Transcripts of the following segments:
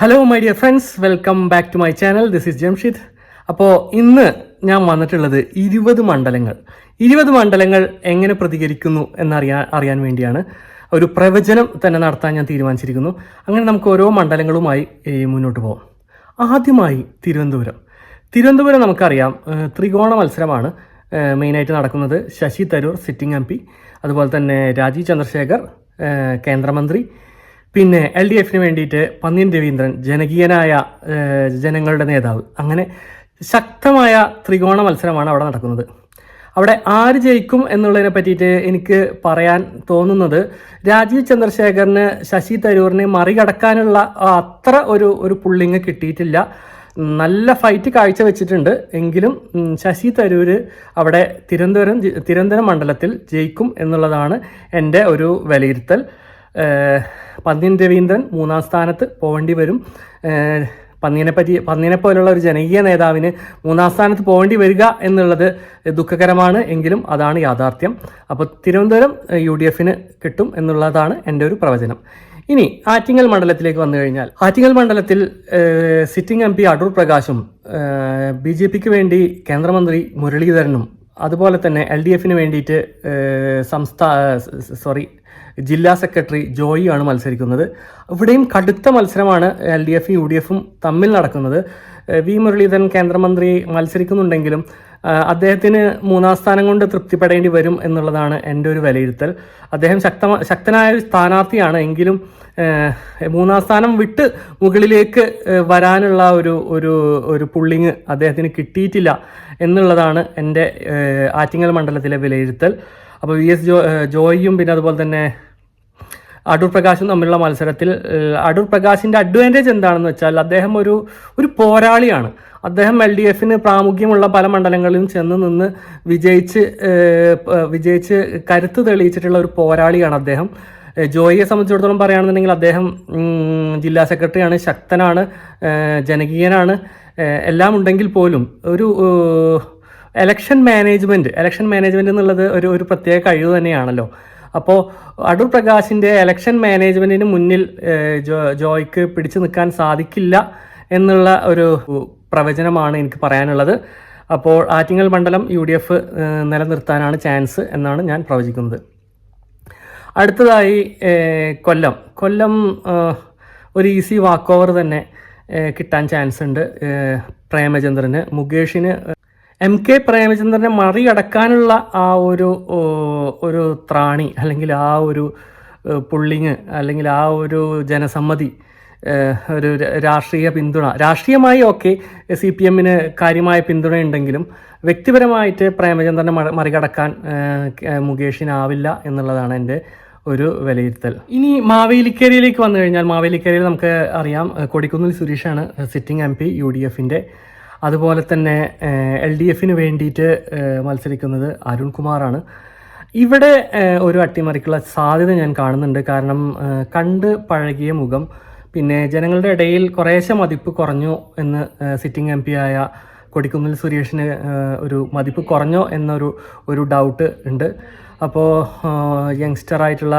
Hello my dear friends welcome back to my channel this is Jamshid അപ്പോൾ ഇന്ന് ഞാൻ വന്നിട്ടുള്ളത് ഇരുപത് മണ്ഡലങ്ങൾ. ഇരുപത് മണ്ഡലങ്ങൾ എങ്ങനെ പ്രതികരിക്കുന്നു എന്നറിയാൻ അറിയാൻ വേണ്ടിയാണ് ഒരു പ്രവചനം തന്നെ നടത്താൻ ഞാൻ തീരുമാനിച്ചിരിക്കുന്നു. അങ്ങനെ നമുക്ക് ഓരോ മണ്ഡലങ്ങളുമായി മുന്നോട്ട് പോകാം ആദ്യമായി തിരുവനന്തപുരം. തിരുവനന്തപുരം നമുക്കറിയാം ത്രികോണ മത്സരമാണ്. മെയിനായിട്ട് നടക്കുന്നത് ശശി തരൂർ സിറ്റിംഗ് എം അതുപോലെ തന്നെ രാജീവ് ചന്ദ്രശേഖർ കേന്ദ്രമന്ത്രി പിന്നെ എൽ ഡി എഫിന് വേണ്ടിയിട്ട് പന്നിയൻ രവീന്ദ്രൻ ജനകീയനായ ജനങ്ങളുടെ നേതാവ്. അങ്ങനെ ശക്തമായ ത്രികോണ മത്സരമാണ് അവിടെ നടക്കുന്നത്. അവിടെ ആര് ജയിക്കും എന്നുള്ളതിനെ പറ്റിയിട്ട് എനിക്ക് പറയാൻ തോന്നുന്നത് രാജീവ് ചന്ദ്രശേഖറിന് ശശി തരൂറിനെ മറികടക്കാനുള്ള അത്ര ഒരു ഒരു പുള്ളിങ് കിട്ടിയിട്ടില്ല. നല്ല ഫൈറ്റ് കാഴ്ചവെച്ചിട്ടുണ്ട്. എങ്കിലും ശശി തരൂര് അവിടെ തിരുവനന്തപുരം തിരുവനന്തപുരം മണ്ഡലത്തിൽ ജയിക്കും എന്നുള്ളതാണ് എന്റെ ഒരു വിലയിരുത്തൽ. പന്ന്യൻ രവീന്ദ്രൻ മൂന്നാം സ്ഥാനത്ത് പോവേണ്ടി വരും. ഏഹ് പന്ന്യനെ പറ്റി പന്ന്യനെ പോലുള്ള ഒരു ജനകീയ നേതാവിന് മൂന്നാം സ്ഥാനത്ത് പോകേണ്ടി വരിക എന്നുള്ളത് ദുഃഖകരമാണ് എങ്കിലും അതാണ് യാഥാർത്ഥ്യം. അപ്പോൾ തിരുവനന്തപുരം യു ഡി എഫിന് കിട്ടും എന്നുള്ളതാണ് എന്റെ ഒരു പ്രവചനം. ഇനി ആറ്റിങ്ങൽ മണ്ഡലത്തിലേക്ക് വന്നു കഴിഞ്ഞാൽ ആറ്റിങ്ങൽ മണ്ഡലത്തിൽ സിറ്റിംഗ് എം പി അടൂർ പ്രകാശും ബി ജെ പിക്ക് വേണ്ടി കേന്ദ്രമന്ത്രി മുരളീധരനും അതുപോലെ തന്നെ എൽ ഡി എഫിന് വേണ്ടിയിട്ട് സംസ്ഥാ സോറി ജില്ലാ സെക്രട്ടറി ജോയിയാണ് മത്സരിക്കുന്നത്. ഇവിടെയും കടുത്ത മത്സരമാണ് എൽ ഡി എഫും യു ഡി എഫും തമ്മിൽ നടക്കുന്നത്. വി മുരളീധരൻ കേന്ദ്രമന്ത്രി മത്സരിക്കുന്നുണ്ടെങ്കിലും അദ്ദേഹത്തിന് മൂന്നാം സ്ഥാനം കൊണ്ട് തൃപ്തിപ്പെടേണ്ടി വരും എന്നുള്ളതാണ് എന്റെ ഒരു വിലയിരുത്തൽ. അദ്ദേഹം ശക്തമാ ശക്തനായ ഒരു സ്ഥാനാർത്ഥിയാണ് എങ്കിലും മൂന്നാം സ്ഥാനം വിട്ട് മുകളിലേക്ക് വരാനുള്ള ഒരു ഒരു ഒരു പുള്ളിങ് അദ്ദേഹത്തിന് കിട്ടിയിട്ടില്ല എന്നുള്ളതാണ് എന്റെ ആറ്റിങ്ങൽ മണ്ഡലത്തിലെ വിലയിരുത്തൽ. അപ്പോൾ വി എസ് ജോ ജോയിയും പിന്നെ അതുപോലെ തന്നെ അടൂർ പ്രകാശും തമ്മിലുള്ള മത്സരത്തിൽ അടൂർ പ്രകാശിന്റെ അഡ്വാന്റേജ് എന്താണെന്ന് വെച്ചാൽ അദ്ദേഹം ഒരു ഒരു പോരാളിയാണ്. അദ്ദേഹം എൽ ഡി എഫിന് പ്രാമുഖ്യമുള്ള പല മണ്ഡലങ്ങളിലും ചെന്ന് നിന്ന് വിജയിച്ച് വിജയിച്ച് കരുത്ത് തെളിയിച്ചിട്ടുള്ള ഒരു പോരാളിയാണ് അദ്ദേഹം. ജോയിയെ സംബന്ധിച്ചിടത്തോളം പറയുകയാണെന്നുണ്ടെങ്കിൽ അദ്ദേഹം ജില്ലാ സെക്രട്ടറിയാണ് ശക്തനാണ് ജനകീയനാണ് എല്ലാം ഉണ്ടെങ്കിൽ പോലും ഒരു എലക്ഷൻ മാനേജ്മെന്റ് എലക്ഷൻ മാനേജ്മെന്റ് എന്നുള്ളത് ഒരു ഒരു പ്രത്യേക കഴിവ് തന്നെയാണല്ലോ. അപ്പോൾ അടൂർ പ്രകാശിന്റെ എലക്ഷൻ മാനേജ്മെന്റിന് മുന്നിൽ ജോയ്ക്ക് പിടിച്ചു നിൽക്കാൻ സാധിക്കില്ല എന്നുള്ള ഒരു പ്രവചനമാണ് എനിക്ക് പറയാനുള്ളത്. അപ്പോൾ ആറ്റിങ്ങൽ മണ്ഡലം യു ഡി എഫ് നിലനിർത്താനാണ് ചാൻസ് എന്നാണ് ഞാൻ പ്രവചിക്കുന്നത്. അടുത്തതായി കൊല്ലം. കൊല്ലം ഒരു ഈസി വാക്ക് ഓവർ തന്നെ കിട്ടാൻ ചാൻസ് ഉണ്ട് പ്രേമചന്ദ്രന്. മുകേഷിന് എം കെ പ്രേമചന്ദ്രനെ മറികടക്കാനുള്ള ആ ഒരു ഒരു ത്രാണി അല്ലെങ്കിൽ ആ ഒരു പുള്ളിങ് അല്ലെങ്കിൽ ആ ഒരു ജനസമ്മതി ഒരു രാഷ്ട്രീയ പിന്തുണ. രാഷ്ട്രീയമായി ഓക്കെ സി പി എമ്മിന് കാര്യമായ പിന്തുണയുണ്ടെങ്കിലും വ്യക്തിപരമായിട്ട് പ്രേമചന്ദ്രനെ മറി- മറികടക്കാൻ മുകേഷിനാവില്ല എന്നുള്ളതാണ് എന്റെ ഒരു വിലയിരുത്തൽ. ഇനി മാവേലിക്കരയിലേക്ക് വന്നു കഴിഞ്ഞാൽ മാവേലിക്കരയിൽ നമുക്ക് അറിയാം Kodikunnil സുരേഷാണ് sitting M P U D എഫിന്റെ അതുപോലെ തന്നെ എൽ ഡി എഫിന് വേണ്ടിയിട്ട് മത്സരിക്കുന്നത് അരുൺകുമാറാണ് ഇവിടെ ഒരു അട്ടിമറിക്കുള്ള സാധ്യത ഞാൻ കാണുന്നുണ്ട്. കാരണം കണ്ട് പഴകിയ മുഖം പിന്നെ ജനങ്ങളുടെ ഇടയിൽ കുറേശ്ശെ മതിപ്പ് കുറഞ്ഞു എന്ന് സിറ്റിംഗ് എം ആയ കൊടിക്കുന്നിൽ സുരേഷിന് ഒരു മതിപ്പ് കുറഞ്ഞോ എന്നൊരു ഒരു ഡൗട്ട് ഉണ്ട്. അപ്പോൾ യങ്സ്റ്ററായിട്ടുള്ള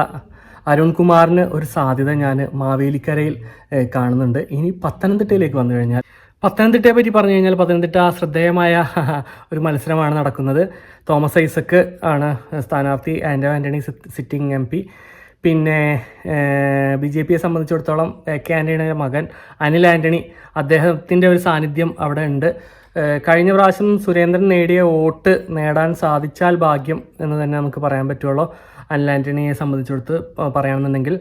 അരുൺകുമാറിന് ഒരു സാധ്യത ഞാൻ മാവേലിക്കരയിൽ കാണുന്നുണ്ട്. ഇനി പത്തനംതിട്ടയിലേക്ക് വന്നു കഴിഞ്ഞാൽ പത്തനംതിട്ടയെ പറ്റി പറഞ്ഞു കഴിഞ്ഞാൽ പത്തനംതിട്ട ശ്രദ്ധേയമായ ഒരു മത്സരമാണ് നടക്കുന്നത്. തോമസ് ഐസക്ക് ആണ് സ്ഥാനാർത്ഥി Anto Antony sitting M P. പിന്നെ ബി ജെ പിയെ സംബന്ധിച്ചിടത്തോളം എ കെ ആന്റണിയുടെ മകൻ അനിൽ ആന്റണി അദ്ദേഹത്തിന്റെ ഒരു സാന്നിധ്യം അവിടെ ഉണ്ട്. കഴിഞ്ഞ പ്രാവശ്യം സുരേന്ദ്രൻ നേടിയ വോട്ട് നേടാൻ സാധിച്ചാൽ ഭാഗ്യം എന്ന് തന്നെ നമുക്ക് പറയാൻ പറ്റുള്ളൂ. അനിൽ ആന്റണിയെ സംബന്ധിച്ചിടത്ത് പറയുകയാണെന്നുണ്ടെങ്കിൽ.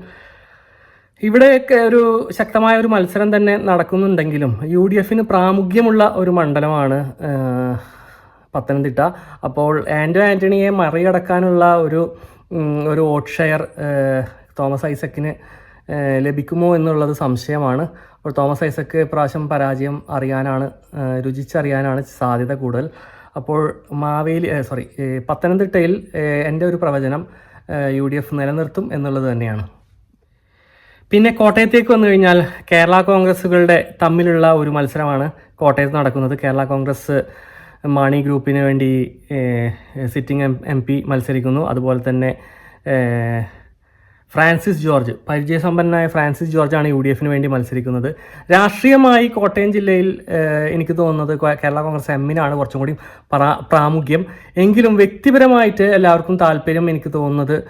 ഇവിടെയൊക്കെ ഒരു ശക്തമായ ഒരു മത്സരം തന്നെ നടക്കുന്നുണ്ടെങ്കിലും യു ഡി എഫിന് പ്രാമുഖ്യമുള്ള ഒരു മണ്ഡലമാണ് പത്തനംതിട്ട. അപ്പോൾ ആൻഡോ ആന്റണിയെ മറികടക്കാനുള്ള ഒരു ഒരു വോട്ട് ഷെയർ തോമസ് ഐസക്കിന് ലഭിക്കുമോ എന്നുള്ളത് സംശയമാണ്. അപ്പോൾ തോമസ് ഐസക്ക് പ്രാവശ്യം പരാജയം അറിയാനാണ് രുചിച്ചറിയാനാണ് സാധ്യത കൂടുതൽ. അപ്പോൾ മാവേലി സോറി പത്തനംതിട്ടയിൽ എന്റെ ഒരു പ്രവചനം യു ഡി എഫ് നിലനിർത്തും എന്നുള്ളത് തന്നെയാണ്. പിന്നെ കോട്ടയത്തേക്ക് വന്നു കഴിഞ്ഞാൽ കേരള കോൺഗ്രസ്സുകളുടെ തമ്മിലുള്ള ഒരു മത്സരമാണ് കോട്ടയത്ത് നടക്കുന്നത്. കേരള കോൺഗ്രസ് മാണി ഗ്രൂപ്പിന് വേണ്ടി സിറ്റിംഗ് എം എം പി മത്സരിക്കുന്നു. അതുപോലെ തന്നെ ഫ്രാൻസിസ് ജോർജ് പരിചയസമ്പന്നനായ ഫ്രാൻസിസ് ജോർജാണ് യു ഡി എഫിന് വേണ്ടി മത്സരിക്കുന്നത്. രാഷ്ട്രീയമായി കോട്ടയം ജില്ലയിൽ എനിക്ക് തോന്നുന്നത് കേരള കോൺഗ്രസ് എമ്മിനാണ് കുറച്ചും കൂടി പ്രാ- പ്രാമുഖ്യം. എങ്കിലും വ്യക്തിപരമായിട്ട് എല്ലാവർക്കും താല്പര്യം എനിക്ക് തോന്നുന്നത്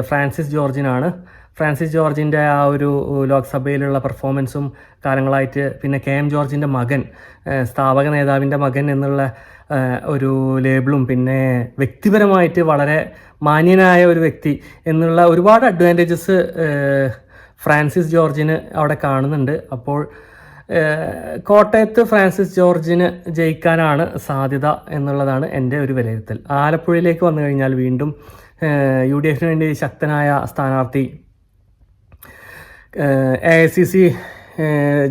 ഫ്രാൻസിസ് ജോർജിനാണ്. ഫ്രാൻസിസ് ജോർജിന്റെ ആ ഒരു ലോക്സഭയിലുള്ള പെർഫോമൻസും കാലങ്ങളായിട്ട് പിന്നെ കെ എം ജോർജിന്റെ മകൻ സ്ഥാപക നേതാവിന്റെ മകൻ എന്നുള്ള ഒരു ലേബിളും പിന്നെ വ്യക്തിപരമായിട്ട് വളരെ മാന്യനായ ഒരു വ്യക്തി എന്നുള്ള ഒരുപാട് അഡ്വാന്റേജസ് ഫ്രാൻസിസ് ജോർജിന് അവിടെ കാണുന്നുണ്ട്. അപ്പോൾ കോട്ടയത്ത് ഫ്രാൻസിസ് ജോർജിന് ജയിക്കാനാണ് സാധ്യത എന്നുള്ളതാണ് എന്റെ ഒരു വിലയിരുത്തൽ. ആലപ്പുഴയിലേക്ക് വന്നു കഴിഞ്ഞാൽ വീണ്ടും യു ഡി എഫിന് വേണ്ടി ശക്തനായ സ്ഥാനാർത്ഥി A I C C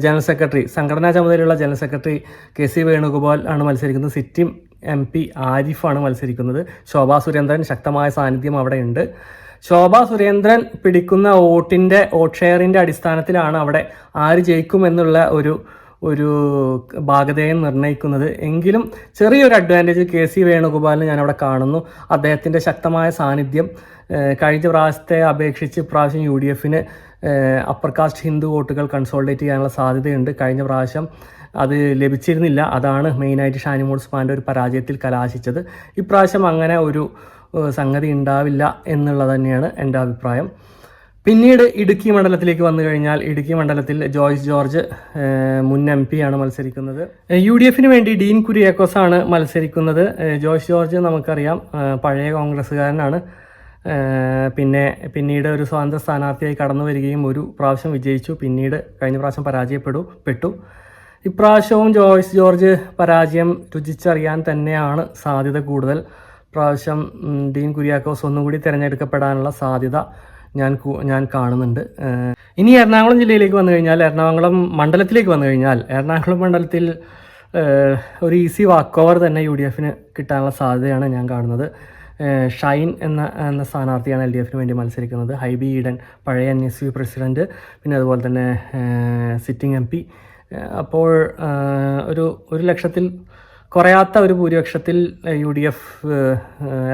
general secretary സംഘടനാ ചുമതലയുള്ള general secretary K C Venugopal ആണ് മത്സരിക്കുന്നത്. സിറ്റിം എം പി ആരിഫാണ് മത്സരിക്കുന്നത്. ശോഭാ സുരേന്ദ്രൻ ശക്തമായ സാന്നിധ്യം അവിടെ ഉണ്ട്. ശോഭാ സുരേന്ദ്രൻ പിടിക്കുന്ന വോട്ടിന്റെ വോട്ട് ഷെയറിന്റെ അടിസ്ഥാനത്തിലാണ് അവിടെ ആര് ജയിക്കുമെന്നുള്ള ഒരു ഒരു ഭാഗതയെ നിർണയിക്കുന്നത്. എങ്കിലും ചെറിയൊരു അഡ്വാന്റേജ് കെ സി വേണുഗോപാലിന് ഞാൻ അവിടെ കാണുന്നു. അദ്ദേഹത്തിന്റെ ശക്തമായ സാന്നിധ്യം കഴിഞ്ഞ പ്രാവശ്യത്തെ അപേക്ഷിച്ച് ഇപ്രാവശ്യം യു ഡി എഫിന് അപ്പർ കാസ്റ്റ് ഹിന്ദു വോട്ടുകൾ കൺസോൾഡേറ്റ് ചെയ്യാനുള്ള സാധ്യതയുണ്ട്. കഴിഞ്ഞ പ്രാവശ്യം അത് ലഭിച്ചിരുന്നില്ല. അതാണ് മെയിനായിട്ട് ഷാനിമോൾ ഉസ്മാന്റെ ഒരു പരാജയത്തിൽ കലാശിച്ചത്. ഇപ്രാവശ്യം അങ്ങനെ ഒരു സംഗതി ഉണ്ടാവില്ല എന്നുള്ളത് തന്നെയാണ് എന്റെ അഭിപ്രായം. പിന്നീട് ഇടുക്കി മണ്ഡലത്തിലേക്ക് വന്നു കഴിഞ്ഞാൽ ഇടുക്കി മണ്ഡലത്തിൽ ജോയ്സ് ജോർജ് മുൻ എം പി ആണ് മത്സരിക്കുന്നത്. യു ഡി എഫിന് വേണ്ടി ഡീൻ കുര്യാക്കോസ് ആണ് മത്സരിക്കുന്നത് ജോയ്സ് ജോർജ് നമുക്കറിയാം പഴയ കോൺഗ്രസ്സുകാരനാണ്. പിന്നെ പിന്നീട് ഒരു സ്വതന്ത്ര സ്ഥാനാർത്ഥിയായി കടന്നു വരികയും ഒരു പ്രാവശ്യം വിജയിച്ചു. പിന്നീട് കഴിഞ്ഞ പ്രാവശ്യം പരാജയപ്പെടൂ പെട്ടു. ഇപ്രാവശ്യവും ജോയ്സ് ജോർജ് പരാജയം രുചിച്ചറിയാൻ തന്നെയാണ് സാധ്യത കൂടുതൽ. പ്രാവശ്യം ഡീൻ കുര്യാക്കോസ് ഒന്നുകൂടി തിരഞ്ഞെടുക്കപ്പെടാനുള്ള സാധ്യത ഞാൻ ഞാൻ കാണുന്നുണ്ട്. ഇനി എറണാകുളം ജില്ലയിലേക്ക് വന്നു കഴിഞ്ഞാൽ എറണാകുളം മണ്ഡലത്തിലേക്ക് വന്നു കഴിഞ്ഞാൽ എറണാകുളം മണ്ഡലത്തിൽ ഒരു ഈസി വാക്ക് ഓവർ തന്നെ യു ഡി എഫിന് കിട്ടാനുള്ള സാധ്യതയാണ് ഞാൻ കാണുന്നത്. ഷൈൻ എന്ന എന്ന സ്ഥാനാർത്ഥിയാണ് എൽ ഡി എഫിന് വേണ്ടി മത്സരിക്കുന്നത്. ഹൈബി ഈഡൻ പഴയ എൻ എസ് യു പ്രസിഡന്റ് പിന്നെ അതുപോലെ തന്നെ സിറ്റിംഗ് എം പി. അപ്പോൾ ഒരു ഒരു ലക്ഷത്തിൽ കുറയാത്ത ഒരു ഭൂരിപക്ഷത്തിൽ യു ഡി എഫ്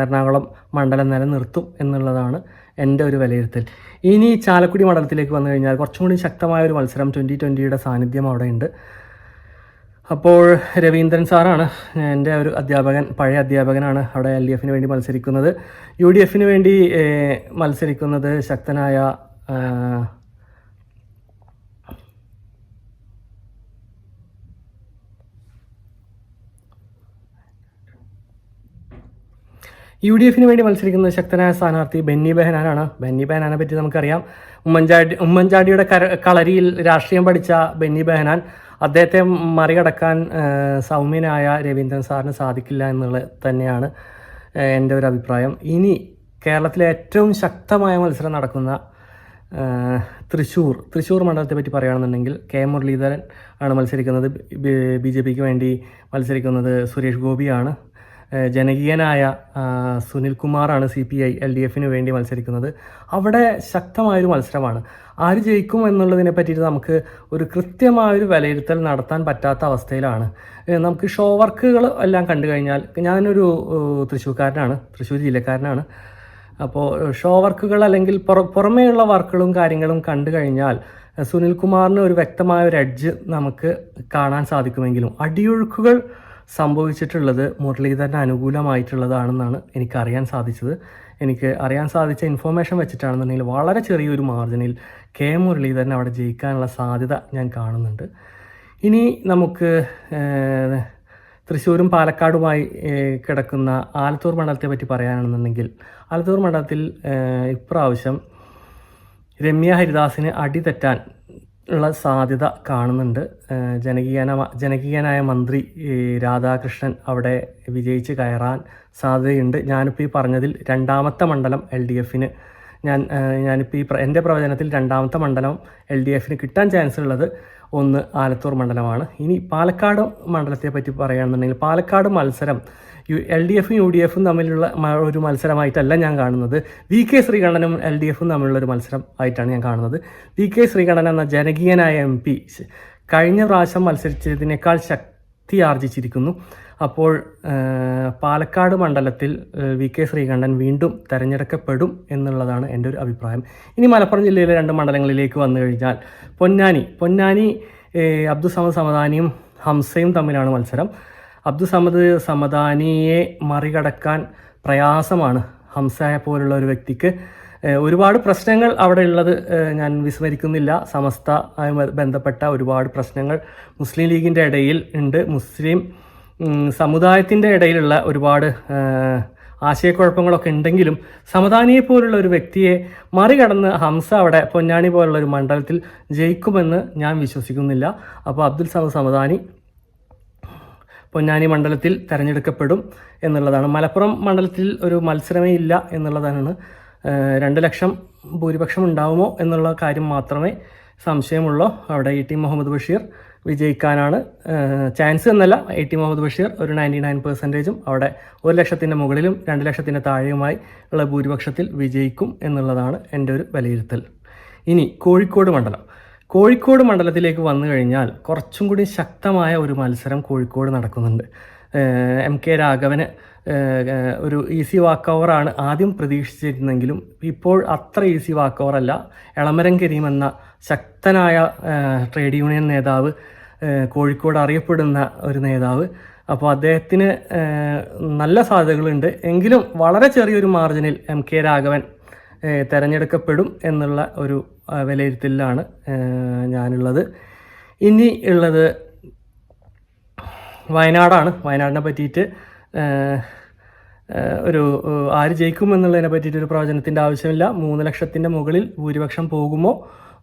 എറണാകുളം മണ്ഡലം നിലനിർത്തും എന്നുള്ളതാണ് എന്റെ ഒരു വിലയിരുത്തൽ. ഇനി ചാലക്കുടി മണ്ഡലത്തിലേക്ക് വന്നു കഴിഞ്ഞാൽ കുറച്ചും കൂടി ശക്തമായ ഒരു മത്സരം ട്വന്റി ട്വന്റിയുടെ സാന്നിധ്യം അവിടെ ഉണ്ട് അപ്പോൾ രവീന്ദ്രൻ സാറാണ് എന്റെ ഒരു അധ്യാപകൻ പഴയ അധ്യാപകനാണ് അവിടെ എൽ ഡി എഫിന് വേണ്ടി മത്സരിക്കുന്നത്. യു ഡി എഫിന് വേണ്ടി മത്സരിക്കുന്നത് ശക്തനായ യു ഡി എഫിന് വേണ്ടി മത്സരിക്കുന്ന ശക്തനായ സ്ഥാനാർത്ഥി ബെന്നി ബെഹനാനാണ്. ബെന്നി ബെഹനാനെ പറ്റി നമുക്കറിയാം. ഉമ്മൻചാടി ഉമ്മൻചാടിയുടെ കര കളരിയിൽ രാഷ്ട്രീയം പഠിച്ച ബെന്നി ബെഹനാൻ അദ്ദേഹത്തെ മറികടക്കാൻ സൗമ്യനായ രവീന്ദ്രൻ സാറിന് സാധിക്കില്ല എന്നുള്ളത് തന്നെയാണ് എന്റെ ഒരു അഭിപ്രായം. ഇനി കേരളത്തിലെ ഏറ്റവും ശക്തമായ മത്സരം നടക്കുന്ന തൃശ്ശൂർ തൃശ്ശൂർ മണ്ഡലത്തെ പറ്റി പറയുകയാണെന്നുണ്ടെങ്കിൽ കെ മുരളീധരൻ ആണ് മത്സരിക്കുന്നത്. ബി ജെ പിക്ക് വേണ്ടി മത്സരിക്കുന്നത് സുരേഷ് ഗോപിയാണ്. ജനകീയനായ ആ, സുനിൽ കുമാറാണ് C P I L D എഫിന് വേണ്ടി മത്സരിക്കുന്നത്. അവിടെ ശക്തമായൊരു മത്സരമാണ്. ആര് ജയിക്കും എന്നുള്ളതിനെ പറ്റിയിട്ട് നമുക്ക് ഒരു കൃത്യമായൊരു വിലയിരുത്തൽ നടത്താൻ പറ്റാത്ത അവസ്ഥയിലാണ്. നമുക്ക് ഷോ വർക്കുകൾ എല്ലാം കണ്ടു കഴിഞ്ഞാൽ ഞാനൊരു തൃശ്ശൂർക്കാരനാണ് തൃശ്ശൂർ ജില്ലക്കാരനാണ്. അപ്പോൾ ഷോ വർക്കുകൾ അല്ലെങ്കിൽ പുറ പുറമേയുള്ള വർക്കുകളും കാര്യങ്ങളും കണ്ടു കഴിഞ്ഞാൽ സുനിൽ കുമാറിന് ഒരു വ്യക്തമായ ഒരു എഡ്ജ് നമുക്ക് കാണാൻ സാധിക്കുമെങ്കിലും അടിയൊഴുക്കുകൾ സംഭവിച്ചിട്ടുള്ളത് മുരളീധരന് അനുകൂലമായിട്ടുള്ളതാണെന്നാണ് എനിക്കറിയാൻ സാധിച്ചത്. എനിക്ക് അറിയാൻ സാധിച്ച ഇൻഫോർമേഷൻ വെച്ചിട്ടാണെന്നുണ്ടെങ്കിൽ വളരെ ചെറിയൊരു മാർജിനിൽ കെ മുരളീധരൻ അവിടെ ജയിക്കാനുള്ള സാധ്യത ഞാൻ കാണുന്നുണ്ട്. ഇനി നമുക്ക് തൃശ്ശൂരും പാലക്കാടുമായി കിടക്കുന്ന ആലത്തൂർ മണ്ഡലത്തെ പറ്റി പറയാനാണെന്നുണ്ടെങ്കിൽ ആലത്തൂർ മണ്ഡലത്തിൽ ഇപ്രാവശ്യം രമ്യ ഹരിദാസിന് അടി തെറ്റാൻ ഉള്ള സാധ്യത കാണുന്നുണ്ട്. ജനകീയന ജനകീയനായ മന്ത്രി രാധാകൃഷ്ണൻ അവിടെ വിജയിച്ച് കയറാൻ സാധ്യതയുണ്ട്. ഞാനിപ്പോൾ ഈ പറഞ്ഞതിൽ രണ്ടാമത്തെ മണ്ഡലം എൽ ഡി എഫിന് ഞാൻ ഞാനിപ്പോൾ ഈ എന്റെ പ്രവചനത്തിൽ രണ്ടാമത്തെ മണ്ഡലം എൽ ഡി എഫിന് കിട്ടാൻ ചാൻസ് ഉള്ളത് ഒന്ന് ആലത്തൂർ മണ്ഡലമാണ്. ഇനി പാലക്കാട് മണ്ഡലത്തെ പറ്റി പറയുകയാണെന്നുണ്ടെങ്കിൽ പാലക്കാട് മത്സരം യു എൽ ഡി എഫും യു ഡി എഫും തമ്മിലുള്ള ഒരു മത്സരമായിട്ടല്ല ഞാൻ കാണുന്നത്. വി കെ ശ്രീകണ്ഠനും എൽ ഡി എഫും തമ്മിലുള്ള ഒരു മത്സരം ആയിട്ടാണ് ഞാൻ കാണുന്നത്. വി കെ ശ്രീകണ്ഠൻ എന്ന ജനകീയനായ എം പി കഴിഞ്ഞ പ്രാവശ്യം മത്സരിച്ചതിനേക്കാൾ ശക്തി ആർജിച്ചിരിക്കുന്നു. അപ്പോൾ പാലക്കാട് മണ്ഡലത്തിൽ വി കെ ശ്രീകണ്ഠൻ വീണ്ടും തെരഞ്ഞെടുക്കപ്പെടും എന്നുള്ളതാണ് എന്റെ ഒരു അഭിപ്രായം. ഇനി മലപ്പുറം ജില്ലയിലെ രണ്ട് മണ്ഡലങ്ങളിലേക്ക് വന്നു കഴിഞ്ഞാൽ പൊന്നാനി. പൊന്നാനി അബ്ദുസമദ് സമദാനിയും ഹംസയും തമ്മിലാണ് മത്സരം. അബ്ദുസമദ് സമദാനിയെ മറികടക്കാൻ പ്രയാസമാണ് ഹംസയെ പോലുള്ള ഒരു വ്യക്തിക്ക്. ഒരുപാട് പ്രശ്നങ്ങൾ അവിടെ ഉള്ളത് ഞാൻ വിസ്മരിക്കുന്നില്ല. സമസ്ത ബന്ധപ്പെട്ട ഒരുപാട് പ്രശ്നങ്ങൾ മുസ്ലിം ലീഗിന്റെ ഇടയിൽ ഉണ്ട്. മുസ്ലിം സമുദായത്തിന്റെ ഇടയിലുള്ള ഒരുപാട് ആശയക്കുഴപ്പങ്ങളൊക്കെ ഉണ്ടെങ്കിലും സമദാനിയെ പോലുള്ള ഒരു വ്യക്തിയെ മറികടന്ന് ഹംസ അവിടെ പൊന്നാണി പോലുള്ള ഒരു മണ്ഡലത്തിൽ ജയിക്കുമെന്ന് ഞാൻ വിശ്വസിക്കുന്നില്ല. അപ്പോൾ അബ്ദുൽ സമദ് സമദാനി പൊന്നാനി മണ്ഡലത്തിൽ തിരഞ്ഞെടുക്കപ്പെടും എന്നുള്ളതാണ്. മലപ്പുറം മണ്ഡലത്തിൽ ഒരു മത്സരമേ ഇല്ല എന്നുള്ളതാണ്. രണ്ട് ലക്ഷം ഭൂരിപക്ഷം ഉണ്ടാവുമോ എന്നുള്ള കാര്യം മാത്രമേ സംശയമുള്ളൂ. അവിടെ ഇ ടി മുഹമ്മദ് ബഷീർ വിജയിക്കാനാണ്. ചാൻസ് എന്നല്ല എ ടി മുഹമ്മദ് ബഷീർ ഒരു നയന്റി നയൻ പെർസെന്റേജും അവിടെ ഒരു ലക്ഷത്തിന്റെ മുകളിലും രണ്ട് ലക്ഷത്തിന്റെ താഴെയുമായി ഉള്ള ഭൂരിപക്ഷത്തിൽ വിജയിക്കും എന്നുള്ളതാണ് എന്റെ ഒരു വിലയിരുത്തൽ. ഇനി കോഴിക്കോട് മണ്ഡലം. കോഴിക്കോട് മണ്ഡലത്തിലേക്ക് വന്നു കഴിഞ്ഞാൽ കുറച്ചും കൂടി ശക്തമായ ഒരു മത്സരം കോഴിക്കോട് നടക്കുന്നുണ്ട്. എം കെ രാഘവന് ഒരു ഈസി വാക്ക് ഓവറാണ് ആദ്യം പ്രതീക്ഷിച്ചിരുന്നെങ്കിലും ഇപ്പോൾ അത്ര ഈസി വാക്ക് ഓവറല്ല എളമരം കരീം എന്ന ശക്തനായ ട്രേഡ് യൂണിയൻ നേതാവ് കോഴിക്കോട് അറിയപ്പെടുന്ന ഒരു നേതാവ്. അപ്പോൾ അദ്ദേഹത്തിന് നല്ല സാധ്യതകളുണ്ട്. എങ്കിലും വളരെ ചെറിയൊരു മാർജിനിൽ എം കെ രാഘവൻ തെരഞ്ഞെടുക്കപ്പെടും എന്നുള്ള ഒരു വിലയിരുത്തലിലാണ് ഞാനുള്ളത്. ഇനി ഉള്ളത് വയനാടാണ്. വയനാടിനെ പറ്റിയിട്ട് ഒരു ആര് ജയിക്കും എന്നുള്ളതിനെ പറ്റിയിട്ട് ഒരു പ്രവചനത്തിന്റെ ആവശ്യമില്ല. മൂന്ന് ലക്ഷത്തിന്റെ മുകളിൽ ഭൂരിപക്ഷം പോകുമോ?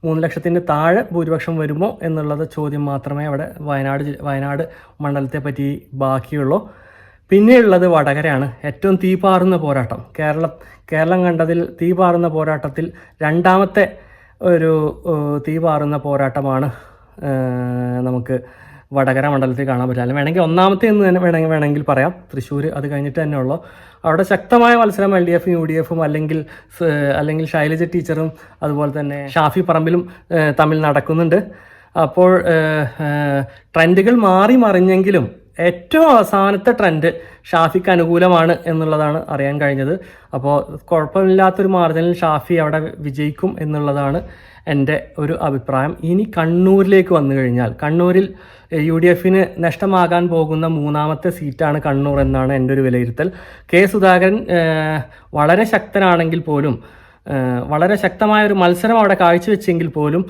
മൂന്ന് ലക്ഷത്തിന്റെ താഴെ ഭൂരിപക്ഷം വരുമോ? എന്നുള്ളത് ചോദ്യം മാത്രമേ അവിടെ വയനാട് വയനാട് മണ്ഡലത്തെ പറ്റി ബാക്കിയുള്ളൂ. പിന്നെയുള്ളത് വടകരയാണ്. ഏറ്റവും തീപാറുന്ന പോരാട്ടം. കേരളം കേരളം കണ്ടതിൽ തീപാറുന്ന പോരാട്ടത്തിൽ രണ്ടാമത്തെ ഒരു തീപാറുന്ന പോരാട്ടമാണ് നമുക്ക് വടകര മണ്ഡലത്തിൽ കാണാൻ പറ്റില്ല അല്ലെങ്കിൽ വേണമെങ്കിൽ ഒന്നാമത്തെ എന്ന് തന്നെ വേണമെങ്കിൽ വേണമെങ്കിൽ പറയാം. തൃശ്ശൂർ അത് കഴിഞ്ഞിട്ട് തന്നെ ഉള്ളൂ. അവിടെ ശക്തമായ മത്സരം എൽ ഡി എഫും യു ഡി എഫും അല്ലെങ്കിൽ അല്ലെങ്കിൽ ശൈലജ ടീച്ചറും അതുപോലെ തന്നെ ഷാഫി പറമ്പിലും തമ്മിൽ നടക്കുന്നുണ്ട്. അപ്പോൾ ട്രെൻഡുകൾ മാറി മറിഞ്ഞെങ്കിലും ഏറ്റവും അവസാനത്തെ ട്രെൻഡ് ഷാഫിക്ക് അനുകൂലമാണ് എന്നുള്ളതാണ് അറിയാൻ കഴിഞ്ഞത്. അപ്പോൾ കുഴപ്പമില്ലാത്തൊരു മാർജിനിൽ ഷാഫി അവിടെ വിജയിക്കും എന്നുള്ളതാണ് എന്റെ ഒരു അഭിപ്രായം. ഇനി കണ്ണൂരിലേക്ക് വന്നു കഴിഞ്ഞാൽ കണ്ണൂരിൽ യു ഡി എഫിന് നഷ്ടമാകാൻ പോകുന്ന മൂന്നാമത്തെ സീറ്റാണ് കണ്ണൂർ എന്നാണ് എന്റെ ഒരു വിലയിരുത്തൽ. കെ സുധാകരൻ വളരെ ശക്തനാണെങ്കിൽ പോലും വളരെ ശക്തമായ ഒരു മത്സരം അവിടെ കാഴ്ചവെച്ചെങ്കിൽ പോലും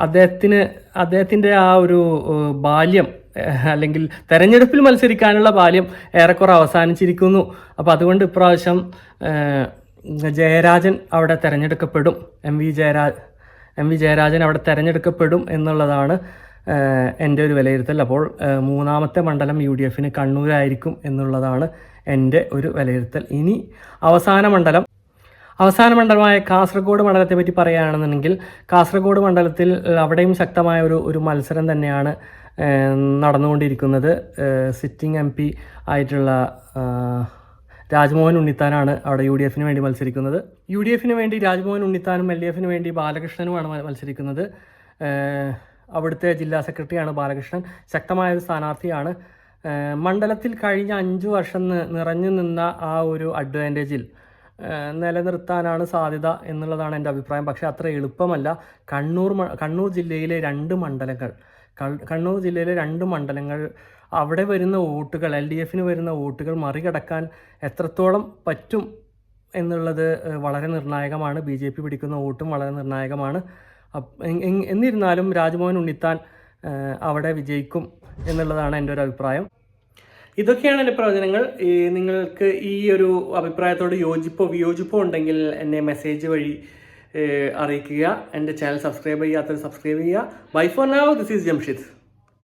അദ്ദേഹത്തിന് അദ്ദേഹത്തിന്റെ ആ ഒരു ബാല്യം അല്ലെങ്കിൽ തെരഞ്ഞെടുപ്പിൽ മത്സരിക്കാനുള്ള ബാല്യം ഏറെക്കുറെ അവസാനിച്ചിരിക്കുന്നു. അപ്പോൾ അതുകൊണ്ട് ഇപ്രാവശ്യം ജയരാജൻ അവിടെ തിരഞ്ഞെടുക്കപ്പെടും. M V Jayaraj M V Jayarajan അവിടെ തിരഞ്ഞെടുക്കപ്പെടും എന്നുള്ളതാണ് എന്റെ ഒരു വിലയിരുത്തൽ. അപ്പോൾ മൂന്നാമത്തെ മണ്ഡലം യു ഡി എഫിന് കണ്ണൂരായിരിക്കും എന്നുള്ളതാണ് എന്റെ ഒരു വിലയിരുത്തൽ. ഇനി അവസാന മണ്ഡലം. അവസാന മണ്ഡലമായ കാസർഗോഡ് മണ്ഡലത്തെ പറ്റി പറയുകയാണെന്നുണ്ടെങ്കിൽ കാസർഗോഡ് മണ്ഡലത്തിൽ അവിടെയും ശക്തമായ ഒരു ഒരു മത്സരം തന്നെയാണ് നടന്നുകൊണ്ടിരിക്കുന്നത് സിറ്റിംഗ് എം പി ആയിട്ടുള്ള രാജ്മോഹൻ ഉണ്ണിത്താനാണ് അവിടെ യു ഡി എഫിന് വേണ്ടി മത്സരിക്കുന്നത്. യു ഡി എഫിന് വേണ്ടി രാജ്മോഹൻ ഉണ്ണിത്താനും എൽ ഡി എഫിന് വേണ്ടി ബാലകൃഷ്ണനുമാണ് മത്സരിക്കുന്നത്. അവിടുത്തെ ജില്ലാ സെക്രട്ടറിയാണ് ബാലകൃഷ്ണൻ. ശക്തമായ ഒരു സ്ഥാനാർത്ഥിയാണ്. മണ്ഡലത്തിൽ കഴിഞ്ഞ അഞ്ചു വർഷം നിറഞ്ഞു നിന്ന ആ ഒരു അഡ്വാന്റേജിൽ നിലനിർത്താനാണ് സാധ്യത എന്നുള്ളതാണ് എന്റെ അഭിപ്രായം. പക്ഷേ അത്ര എളുപ്പമല്ല. കണ്ണൂർ കണ്ണൂർ ജില്ലയിലെ രണ്ട് മണ്ഡലങ്ങൾ കണ്ണൂർ ജില്ലയിലെ രണ്ട് മണ്ഡലങ്ങൾ അവിടെ വരുന്ന വോട്ടുകൾ എൽ ഡി എഫിന് വരുന്ന വോട്ടുകൾ മറികടക്കാൻ എത്രത്തോളം പറ്റും എന്നുള്ളത് വളരെ നിർണായകമാണ്. ബി ജെ പി പിടിക്കുന്ന വോട്ടും വളരെ നിർണായകമാണ്. എന്നിരുന്നാലും രാജ്മോഹൻ ഉണ്ണിത്താൻ അവിടെ വിജയിക്കും എന്നുള്ളതാണ് എന്റെ ഒരു അഭിപ്രായം. ഇതൊക്കെയാണ് എന്റെ പ്രവചനങ്ങൾ. നിങ്ങൾക്ക് ഈ ഒരു അഭിപ്രായത്തോട് യോജിപ്പോ വിയോജിപ്പോ ഉണ്ടെങ്കിൽ എന്നെ മെസ്സേജ് വഴി അറിയിക്കുക. എന്റെ ചാനൽ സബ്സ്ക്രൈബ് ചെയ്യാത്തവർ സബ്സ്ക്രൈബ് ചെയ്യുക. Bye for now this is Jamshid